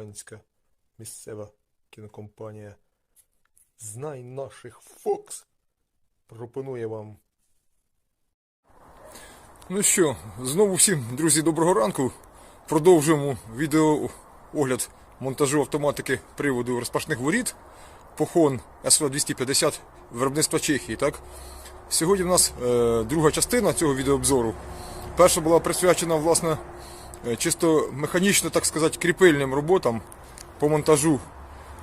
Тернопільсько-Жулянська місцева кінокомпанія Знай наших Фокс пропонує вам Ну що, знову всім, друзі, доброго ранку. Продовжуємо відео огляд монтажу автоматики приводу розпашних воріт Похон СВ-250 виробництва Чехії. Так? Сьогодні в нас е, друга частина цього відеообзору. Перша була присвячена власне чисто механічно, так сказати, кріпильним роботам по монтажу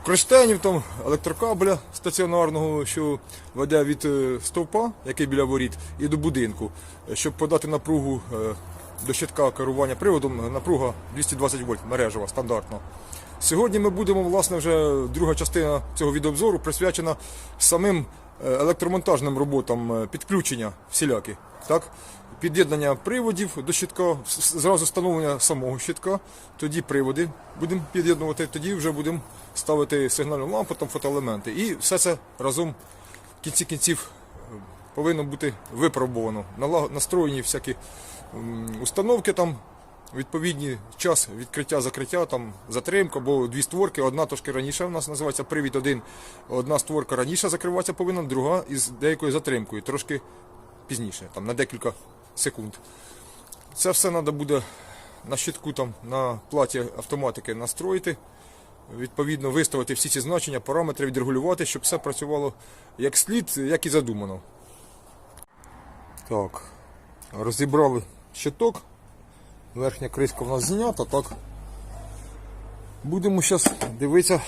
кронштейнів, там, електрокабеля стаціонарного, що веде від е, стовпа, який біля воріт, і до будинку, е, щоб подати напругу е, до щитка керування приводом, е, напруга 220 вольт, мережева, стандартна. Сьогодні ми будемо, власне, вже друга частина цього відеообзору присвячена самим е, електромонтажним роботам е, підключення всілякі. Так? Під'єднання приводів до щитка, зразу встановлення самого щитка, тоді приводи будемо під'єднувати, тоді вже будемо ставити сигнальну лампу, там фотоелементи. І все це разом в кінці кінців е, повинно бути випробовано. Настроєні всякі установки там, відповідні час відкриття, закриття, там затримка, бо дві створки, одна трошки раніше у нас називається привід один. Одна створка раніше закриватися повинна, друга із деякою затримкою, трошки пізніше, там на декілька секунд. Це все треба буде на щитку там, на платі автоматики настроїти. Відповідно, виставити всі ці значення, параметри відрегулювати, щоб все працювало як слід, як і задумано. Так, розібрали щиток. Верхня кришка в нас знята, так. Будемо зараз дивитися.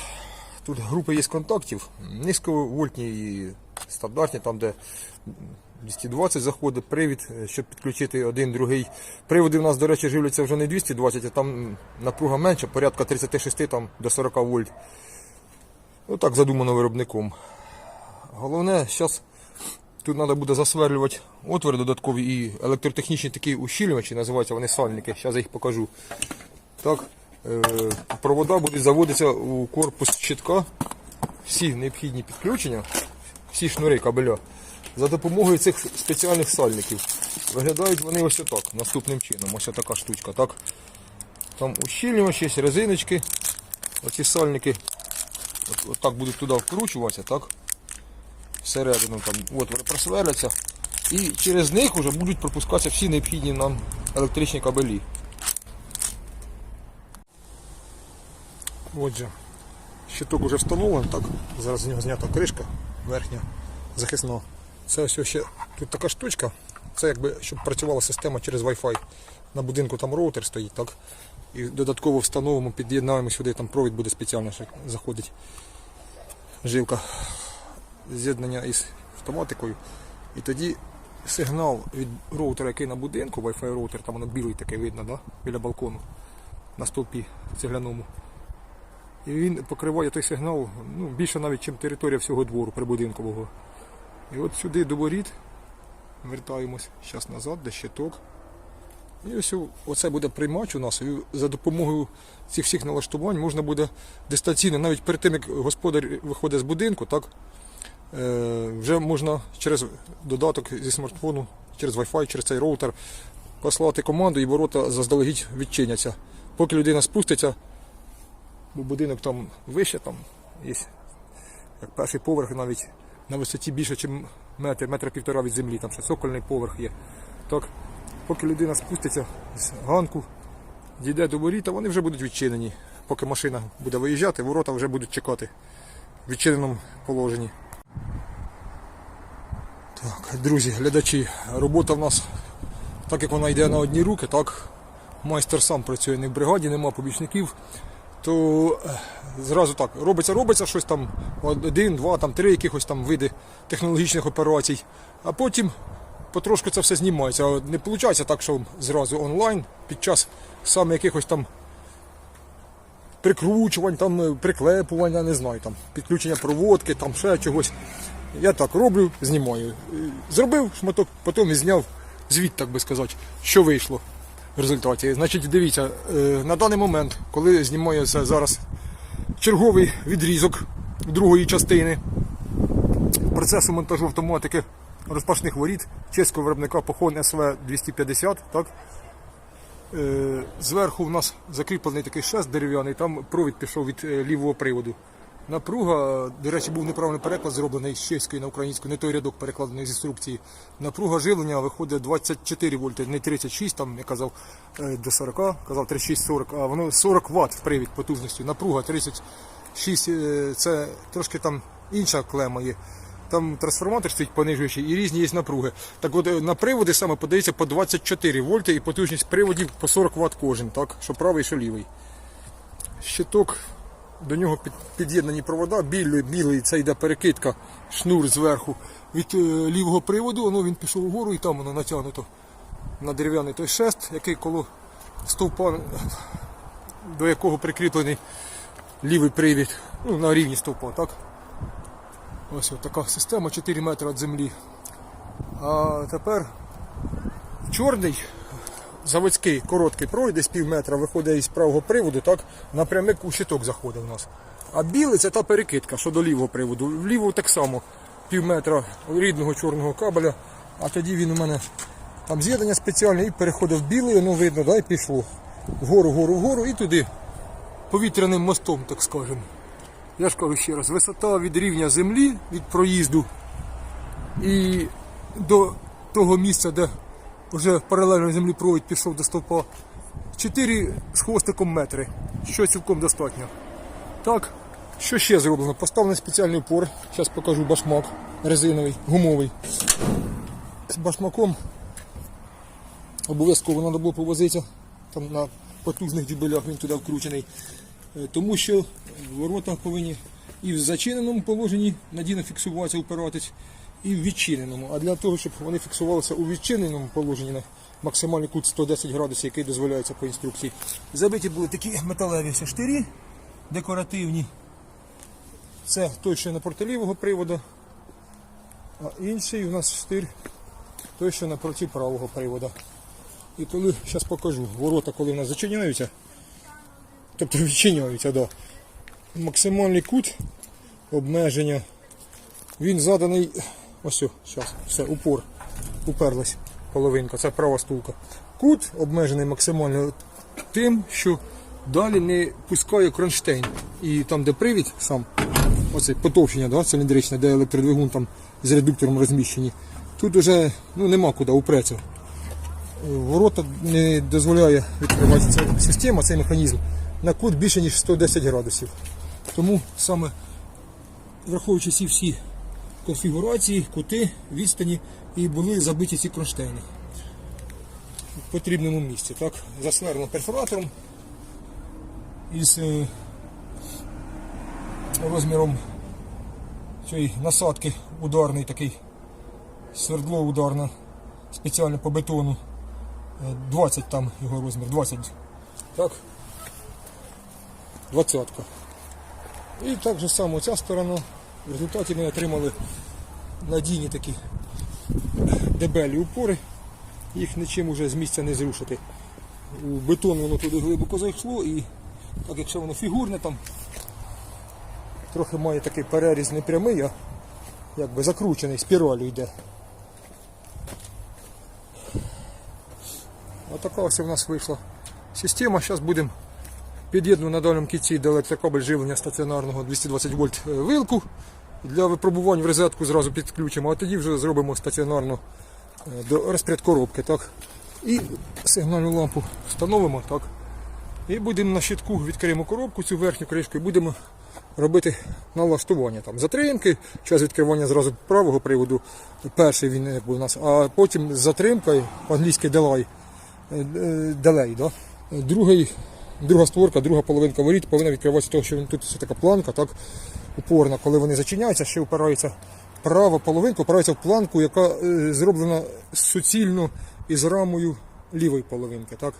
Тут група є контактів. Низьковольтні і стандартні, там де 220 заходить привід, щоб підключити один, другий. Приводи в нас, до речі, живляться вже не 220, а там напруга менша, порядка 36 там, до 40 вольт. Ну так задумано виробником. Головне, зараз тут треба буде засверлювати отвори додаткові і електротехнічні такі ущільнювачі, називаються вони сальники, зараз я їх покажу. Так, е, провода будуть заводитися у корпус щитка, всі необхідні підключення, всі шнури кабеля, за допомогою цих спеціальних сальників. Виглядають вони ось отак, наступним чином. Ось така штучка. Так? Там ущільнювачі, є резиночки, оці сальники отак будуть туди вкручуватися, так? Всередину там отвори просверляться. І через них вже будуть пропускатися всі необхідні нам електричні кабелі. Отже, щиток вже встановлений, так, зараз з нього знята кришка верхня захисна. Це ось ще тут така штучка, це якби щоб працювала система через Wi-Fi. На будинку там роутер стоїть, так. І додатково встановимо, під'єднаємо сюди, там провід буде спеціально заходить. Жилка з'єднання із автоматикою. І тоді сигнал від роутера, який на будинку, Wi-Fi роутер, там воно білий такий видно, да? біля балкону на стовпі цегляному. І він покриває той сигнал ну, більше навіть, ніж територія всього двору прибудинкового. І от сюди до воріт вертаємось, зараз назад, де щиток. І ось оце буде приймач у нас. І за допомогою цих всіх налаштувань можна буде дистанційно, навіть перед тим, як господар виходить з будинку, так, вже можна через додаток зі смартфону, через Wi-Fi, через цей роутер послати команду і ворота заздалегідь відчиняться. Поки людина спуститься, бо будинок там вище, там є як перший поверх навіть на висоті більше, ніж метр, метр півтора від землі, там ще сокольний поверх є. Так, поки людина спуститься з ганку, дійде до воріт, вони вже будуть відчинені. Поки машина буде виїжджати, ворота вже будуть чекати в відчиненому положенні. Так, друзі, глядачі, робота в нас, так як вона йде на одні руки, так, майстер сам працює не в бригаді, нема побічників, то е, зразу так, робиться, робиться щось там, один, два, там, три якихось там види технологічних операцій, а потім потрошку це все знімається. Не виходить так, що зразу онлайн під час саме якихось там прикручувань, там е, приклепування, не знаю, там підключення проводки, там ще чогось. Я так роблю, знімаю. Зробив шматок, потім і зняв звіт, так би сказати, що вийшло в результаті. Значить, дивіться, е, на даний момент, коли знімаю це зараз черговий відрізок другої частини процесу монтажу автоматики розпашних воріт чеського виробника Похон СВ 250, так? Е, Зверху у нас закріплений такий шест дерев'яний, там провід пішов від е, лівого приводу. Напруга, до речі, був неправильний переклад зроблений з чеської на українську, не той рядок перекладений з інструкції. Напруга живлення виходить 24 вольти, не 36, там я казав е, до 40, казав 36-40, а воно 40 Вт в привід потужністю. Напруга 36, е, це трошки там інша клема є. Там трансформатор стоїть понижуючий і різні є напруги. Так от е, на приводи саме подається по 24 вольти і потужність приводів по 40 Вт кожен, так? Що правий, що лівий. Щиток, до нього під, під'єднані провода, білий, білий, це йде перекидка, шнур зверху від е, лівого приводу, воно він пішов вгору і там воно натягнуто на дерев'яний той шест, який коло стовпа, до якого прикріплений лівий привід, ну, на рівні стовпа, так? Ось от така система 4 метри від землі. А тепер чорний заводський короткий провід, десь пів метра виходить із правого приводу, так напрямик у щиток заходить у нас. А білий це та перекидка, що до лівого приводу. Вліво так само пів метра рідного чорного кабеля, а тоді він у мене там з'єднання спеціальне і переходив білий, воно видно, да, і пішло вгору, вгору, вгору і туди повітряним мостом, так скажемо. Я ж кажу ще раз, висота від рівня землі, від проїзду і до того місця, де вже паралельно землі провід пішов до стовпа, 4 з хвостиком метри, що цілком достатньо. Так, що ще зроблено? Поставлений спеціальний упор, зараз покажу башмак резиновий, гумовий. З башмаком обов'язково треба було повозитися, там на потужних дюбелях він туди вкручений. Е, Тому що ворота повинні і в зачиненому положенні надійно фіксуватися, упиратись, і в відчиненому. А для того, щоб вони фіксувалися у відчиненому положенні на максимальний кут 110 градусів, який дозволяється по інструкції, забиті були такі металеві штирі декоративні. Це той, що напроти лівого приводу, а інший у нас штир, той, що напроти правого приводу. І коли зараз покажу, ворота, коли в нас зачиняються, тобто відчиняються, да. максимальний кут обмеження, він заданий, ось, зараз, все, упор, уперлась половинка, це права стулка. Кут обмежений максимально тим, що далі не пускає кронштейн. І там, де привід сам, оце потовщення да, циліндричне, де електродвигун там з редуктором розміщені, тут вже ну, нема куди упреться. Ворота не дозволяє відкривати ця система, цей механізм на кут більше ніж 110 градусів. Тому саме враховуючи ці всі конфігурації, кути, відстані і були забиті ці кронштейни в потрібному місці. Так, засверлено перфоратором із е, розміром цієї насадки ударний такий свердло ударне спеціально по бетону. Е, 20 там його розмір, 20. Так. Двадцятка. І так же само ця сторона. В результаті ми отримали надійні такі дебелі упори. Їх нічим уже з місця не зрушити. У бетон воно туди глибоко зайшло і так якщо воно фігурне там трохи має такий переріз не прямий, а якби закручений, спіралю йде. Отака ось у нас вийшла система. Зараз будемо під'єднувати на дальньому кінці до електрокабель живлення стаціонарного 220 вольт е, вилку. Для випробувань в розетку зразу підключимо, а тоді вже зробимо стаціонарно е, до розпрядкоробки. Так? І сигнальну лампу встановимо. Так? І будемо на щитку відкриємо коробку, цю верхню кришку і будемо робити налаштування. Там затримки, час відкривання зразу правого приводу. Перший він якби, у нас, а потім з затримкою, по-англійськи delay, е, е, delay, да? Другий, друга створка, друга половинка воріт повинна відкриватися, того, що тут все така планка, так упорна. Коли вони зачиняються, ще впирається права половинка, впирається в планку, яка е, зроблена суцільно із рамою лівої половинки. Так?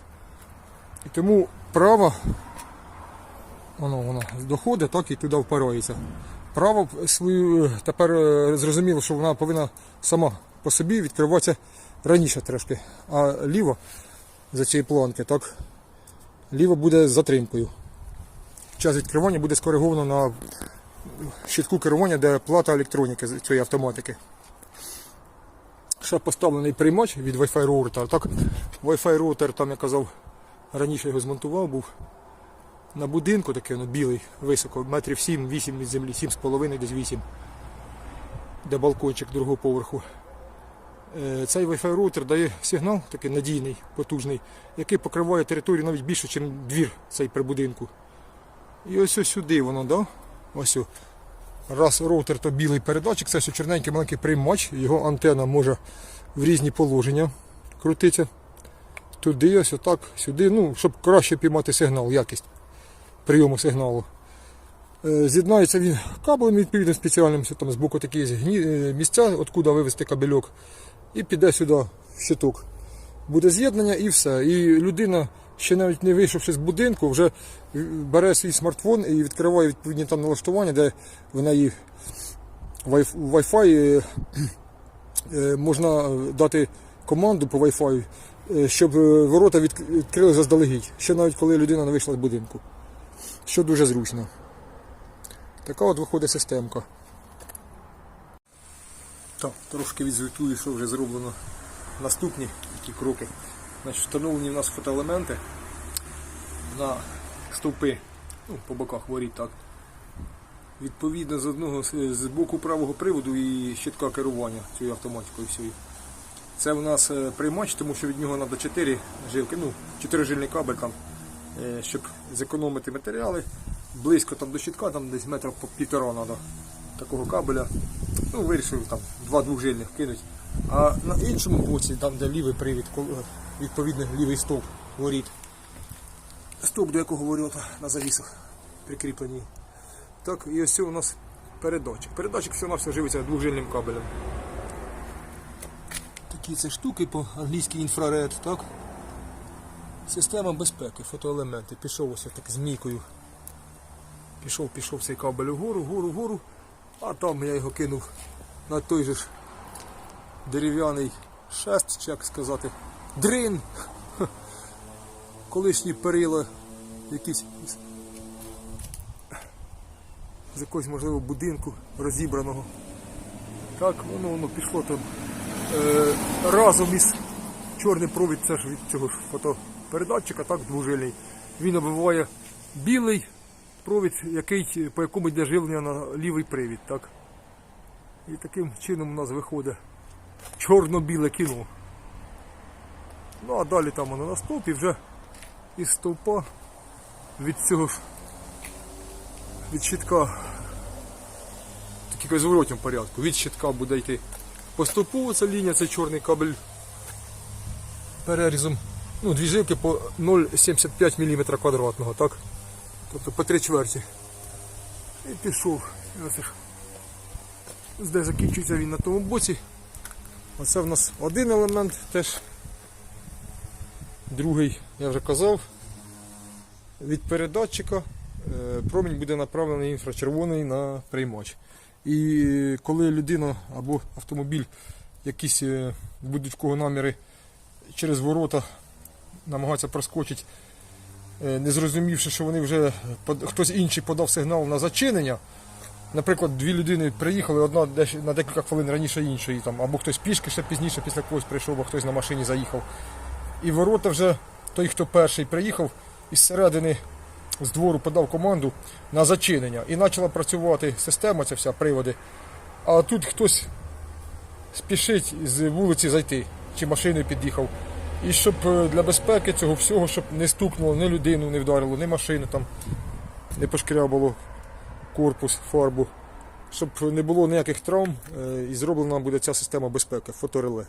І тому права воно, воно доходить, так і туди впирається. Право свою е, тепер е, зрозуміло, що вона повинна сама по собі відкриватися раніше трошки. А ліво за цієї планки, так, ліво буде з затримкою. Час відкривання буде скориговано на щитку керування, де плата електроніки цієї автоматики. Ще поставлений приймач від Wi-Fi роутера. Так, Wi-Fi роутер, там я казав, раніше його змонтував, був на будинку, такий воно білий, високо, метрів 7-8 від землі, 7,5 десь 8, де балкончик другого поверху. Е, Цей Wi-Fi роутер дає сигнал, такий надійний, потужний, який покриває територію навіть більше, ніж двір цей при будинку. І ось ось сюди воно, да? Ось. о. Раз роутер то білий передатчик, це все чорненький маленький приймач, його антена може в різні положення крутитися. Туди, ось отак, сюди, ну, щоб краще піймати сигнал, якість прийому сигналу. Е, З'єднається він кабелем відповідним спеціальним, там збоку такі є гні- е, місця, откуда вивести кабельок, і піде сюди щиток. Буде з'єднання і все. І людина, ще навіть не вийшовши з будинку, вже е, бере свій смартфон і відкриває відповідні там налаштування, де в неї Wi- Wi-Fi е, е, можна дати команду по Wi-Fi, щоб ворота відкрили заздалегідь, ще навіть коли людина не вийшла з будинку. Що дуже зручно. Така от виходить системка. Так, трошки відзвітую, що вже зроблено наступні такі кроки. Значить, встановлені в нас фотоелементи на стовпи, ну, по боках воріт так. Відповідно з одного з боку правого приводу і щитка керування цією автоматикою всією. Це в нас е, приймач, тому що від нього треба 4 жилки, ну, 4 жильний кабель е, щоб зекономити матеріали. Близько там до щитка, там десь метрів по півтора треба такого кабеля. Ну, вирішив там два двохжильних кинуть. А на іншому боці, там де лівий привід, кол- відповідно лівий стовп воріт. Стовп, до якого ворота на завісах прикріплені. Так, і ось у нас передатчик. Передатчик все на живиться двохжильним кабелем. Такі це штуки по англійській інфраред, так? Система безпеки, фотоелементи. Пішов ось так змійкою. Пішов, пішов цей кабель вгору, вгору. А там я його кинув на той же ж дерев'яний шест, чи як сказати, дрин. Колишні перила якісь з якогось, можливо, будинку розібраного. Так, воно воно пішло там е, разом із чорний провід, це ж від цього ж фотопередатчика, так, двужильний. Він оббиває білий провід, який, по якому йде живлення на лівий привід. Так? І таким чином у нас виходить чорно-біле кіно. Ну а далі там воно на стовпі вже із стовпа від цього від щитка такий зворотньому порядку. Від щитка буде йти по стовпу ця лінія, це чорний кабель перерізом. Ну, дві жилки по 0,75 мм квадратного, так? Тобто по три чверті. І пішов. І. Де закінчується він на тому боці. Оце в нас один елемент теж. Другий, я вже казав, від передатчика е, промінь буде направлений інфрачервоний на приймач. І коли людина або автомобіль якісь е, будуть в кого наміри через ворота намагатися проскочити, не зрозумівши, що вони вже хтось інший подав сигнал на зачинення. Наприклад, дві людини приїхали, одна на декілька хвилин раніше іншої, там, або хтось пішки ще пізніше після когось прийшов, а хтось на машині заїхав. І ворота вже той, хто перший приїхав, із середини з двору подав команду на зачинення. І почала працювати система, ця вся приводи. А тут хтось спішить з вулиці зайти, чи машиною під'їхав. І щоб е, для безпеки цього всього, щоб не стукнуло ні людину, не вдарило, ні машину там, не пошкрябало корпус, фарбу. Щоб не було ніяких травм, е, і зроблена буде ця система безпеки, фотореле.